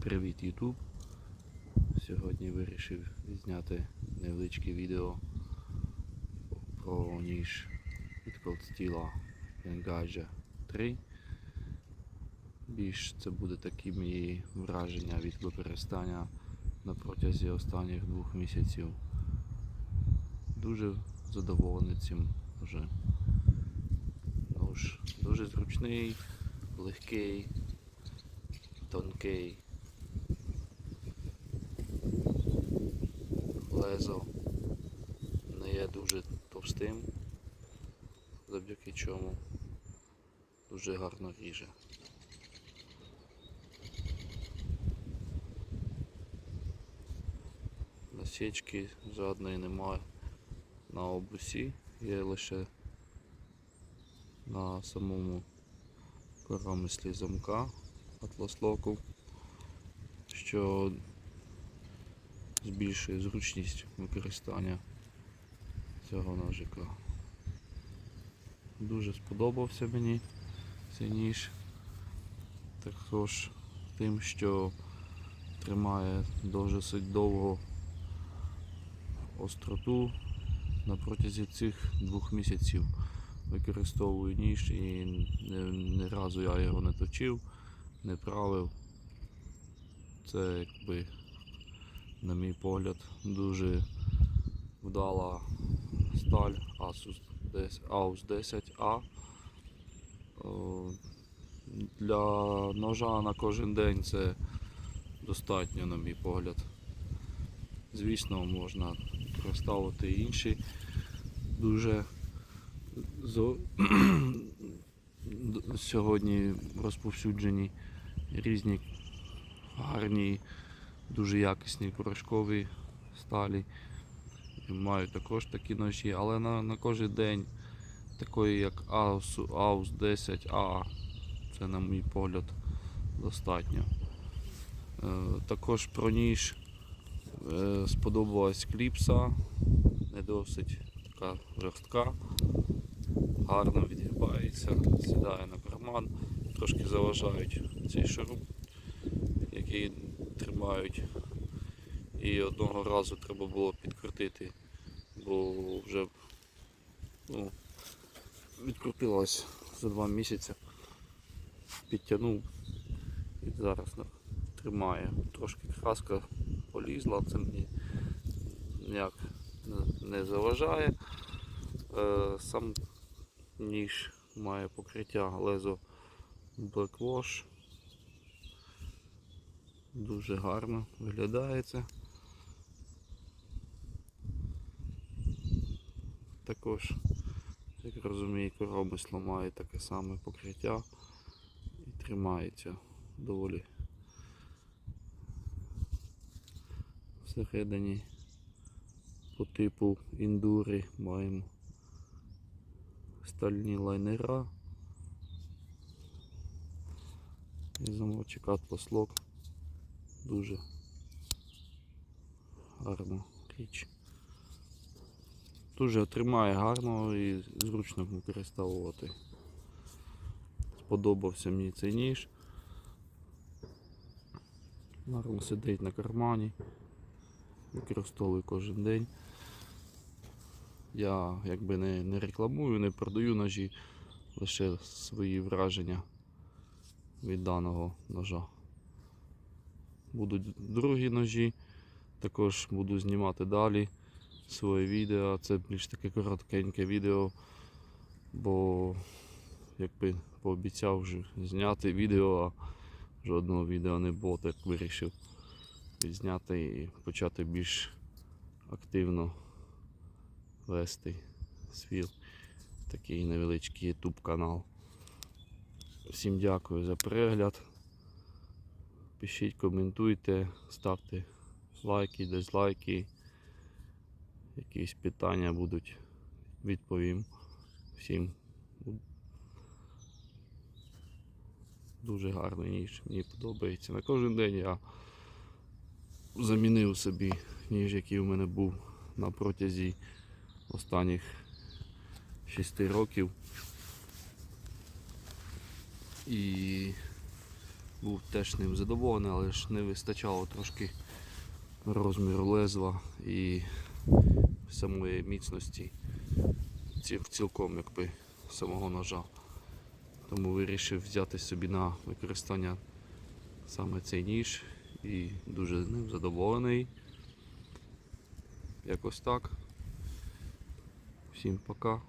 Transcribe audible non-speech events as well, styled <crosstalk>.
Привіт YouTube! Сьогодні вирішив зняти невеличке відео про ніж від Cold Steel Engage 3. Більш це буде такі мої враження від використання на протязі останніх двох місяців. Дуже задоволений цим вже. Нож дуже зручний, легкий, тонкий. Лезо не є дуже товстим, завдяки чому дуже гарно ріже. Насічки жодної немає на обусі, є лише на самому коромислі замка атлас-локу, що збільшує зручність використання цього ножика. Дуже сподобався мені цей ніж. Також тим, що тримає досить довго остроту на протязі цих двох місяців використовую ніж і не разу я його не точив, не правив. Це якби на мій погляд, дуже вдала сталь Asus AUS 10A. Для ножа на кожен день це достатньо, на мій погляд. Звісно, можна проставити інші дуже <clears throat> сьогодні розповсюджені різні гарні дуже якісні порошкові сталі. Маю також такі ножі, але на, на кожен день такої як AUS, AUS 10A, це на мій погляд достатньо. Е, також про ніж е, сподобалась кліпса, не досить така жорстка, гарно відгибається, сідає на карман, трошки заважають цей шуруп, який тримають. І одного разу треба було підкрутити, бо вже ну, відкрутилось за два місяці. Підтягнув і зараз тримає. Трошки краска полізла, це мені ніяк не- заважає. Е, сам ніж має покриття лезо Black. Дуже гарно виглядає це. Також, як розумію, коромисло має таке саме покриття і тримається доволі всередині по типу індури маємо стальні лайнера і Atlas Lock. Дуже гарна річ. Дуже тримає гарно і зручно використовувати. Сподобався мені цей ніж. Гарно сидить на кармані. Використовую кожен день. Я якби не, не рекламую, не продаю ножі, лише свої враження від даного ножа. Будуть другі ножі, також буду знімати далі своє відео. Це більш таке короткеньке відео, бо якби пообіцяв вже зняти відео, а жодного відео не було, так вирішив відзняти і почати більш активно вести свій такий невеличкий YouTube канал. Всім дякую за перегляд. Пишіть, коментуйте, ставте лайки, дизлайки. Якісь питання будуть, відповім всім. Дуже гарний ніж, мені подобається. На кожен день я замінив собі ніж, який у мене був на протязі останніх 6 років. І був теж ним задоволений, але ж не вистачало трошки розміру лезва і самої міцності ці- цілком якби самого ножа. Тому вирішив взяти собі на використання саме цей ніж і дуже ним задоволений. Якось так. Всім пока.